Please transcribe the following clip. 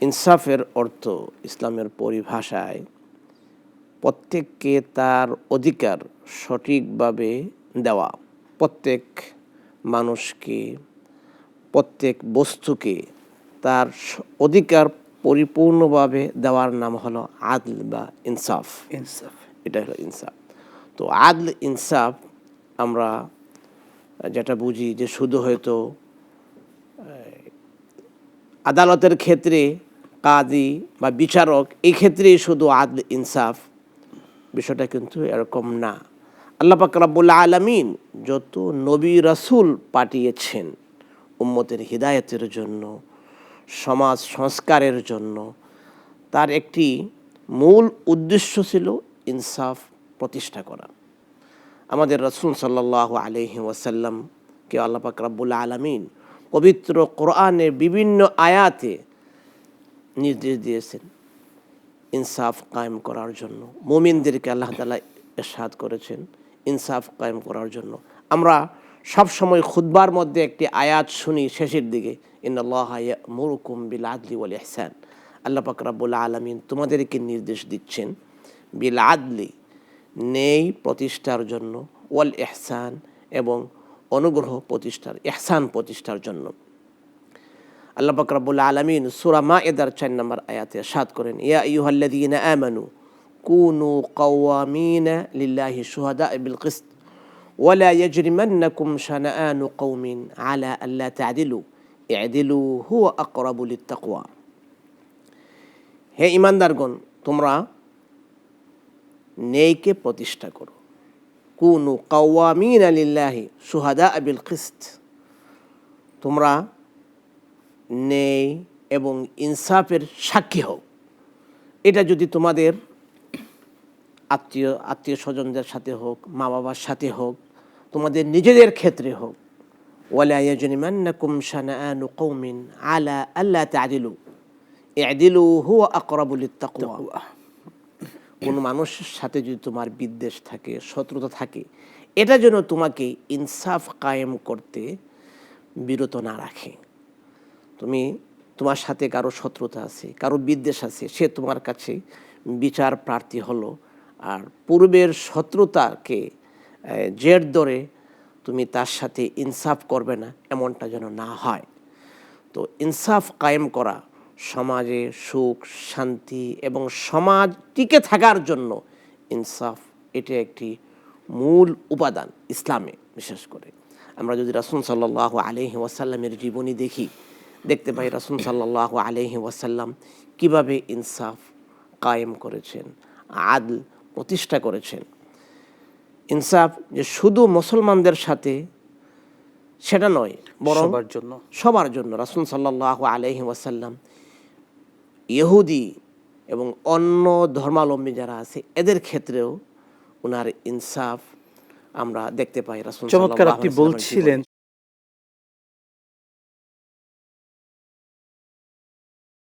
ইনসাফের অর্থ ইসলামের পরিভাষায় প্রত্যেককে তার অধিকার সঠিকভাবে দেওয়া। প্রত্যেক মানুষকে প্রত্যেক বস্তুকে তার অধিকার পরিপূর্ণভাবে দেওয়ার নাম হলো আদল বা ইনসাফ। ইনসাফ। এটা হলো ইনসাফ। তো আদল ইনসাফ আমরা যেটা বুঝি যে শুধু হয়তো আদালতের ক্ষেত্রে কাজী বা বিচারক, এই ক্ষেত্রেই শুধু আদ ইনসাফ বিষয়টা কিন্তু এরকম না। আল্লাহ পাক রাব্বুল আলামিন যত নবী রাসূল পাঠিয়েছেন উম্মতের হিদায়তের জন্য, সমাজ সংস্কারের জন্য, তার একটি মূল উদ্দেশ্য ছিল ইনসাফ প্রতিষ্ঠা করা। আমাদের রসুল সাল্লাহ আলহি ওয়াসাল্লামকে আল্লাহ পাক রাব্বুল আলামিন পবিত্র কোরআনের বিভিন্ন আয়াতে নির্দেশ দিয়েছেন ইনসাফ কায়েম করার জন্য। মুমিনদেরকে আল্লাহ তালা এরশাদ করেছেন ইনসাফ কায়েম করার জন্য। আমরা সব সময় খুদবার মধ্যে একটি আয়াত শুনি শেষের দিকে, ইন্নাল্লাহ মুরুকুম বিল আদলি ওয়াল ইহসান। আল্লাহ পাক রাব্বুল আলামিন তোমাদেরকে নির্দেশ দিচ্ছেন, বিল আদলি, নেই প্রতিষ্ঠার জন্য, ওয়াল এহসান এবং অনুগ্রহ প্রতিষ্ঠার এহসান প্রতিষ্ঠার জন্য। আল্লাহ পাক রাব্বুল আলামিন সূরা মাইদার 4 নম্বর আয়াতে সাত করেন ইয়া আইয়ুহাল্লাযীনা আমানু কুনু কাওয়ামিনা লিল্লাহি শুহাদা বিল কিসত ولا يجرمنكم شنآن قوم على ألا تعدلوا اعدلوا هو أقرب للتقوى হে ইমানদারগণ তোমরা নেইকে প্রতিষ্ঠা করো কুনু কাওয়ামিনা লিল্লাহি শুহাদা বিল কিসত তোমরা নেই এবং ইনসাফের সাক্ষী হও। এটা যদি তোমাদের আত্মীয় আত্মীয় স্বজনদের সাথে হোক মা বাবার সাথে হোক তোমাদের নিজেদের ক্ষেত্রে হোক ওয়ালা ইয়াজরিমান্নাকুম শানাআনু কওমিন আলা আল্লা তা'দিলু ই'দিলু হুয়া আকরাবু লিত্তাকওয়া। কোন মানুষের সাথে যদি তোমার বিদ্বেষ থাকে শত্রুতা থাকে এটা যেন তোমাকে ইনসাফ কায়েম করতে বিরত না রাখে। তুমি তোমার সাথে কারও শত্রুতা আছে, কারও বিদ্বেষ আছে, সে তোমার কাছে বিচার প্রার্থী হলো। আর পূর্বের শত্রুতাকে জের ধরে তুমি তার সাথে ইনসাফ করবে না, এমনটা যেন না হয়। তো ইনসাফ কায়েম করা সমাজে সুখ, শান্তি এবং সমাজ টিকে থাকার জন্য ইনসাফ এটা একটি মূল উপাদান ইসলামে, বিশেষ করে। আমরা যদি রাসুল সাল্লাহ আলহি ওয়াসাল্লামের জীবনী দেখি দেখতে পাই রাসুল সাল্লাহ আলহি ওয়াসাল্লাম কীভাবে ইনসাফ কায়েম করেছেন আদল প্রতিষ্ঠা করেছেন। ইনসাফ যে শুধু মুসলমানদের সাথে সেটা নয় বরং সবার জন্য। সবার জন্য। রাসুল সাল্লাহ আলহি ওয়াসাল্লাম ইহুদি এবং অন্য ধর্মাবলম্বী যারা আছে এদের ক্ষেত্রেও ওনার ইনসাফ আমরা দেখতে পাই। রাসুল চমৎকার আপনি বলছিলেন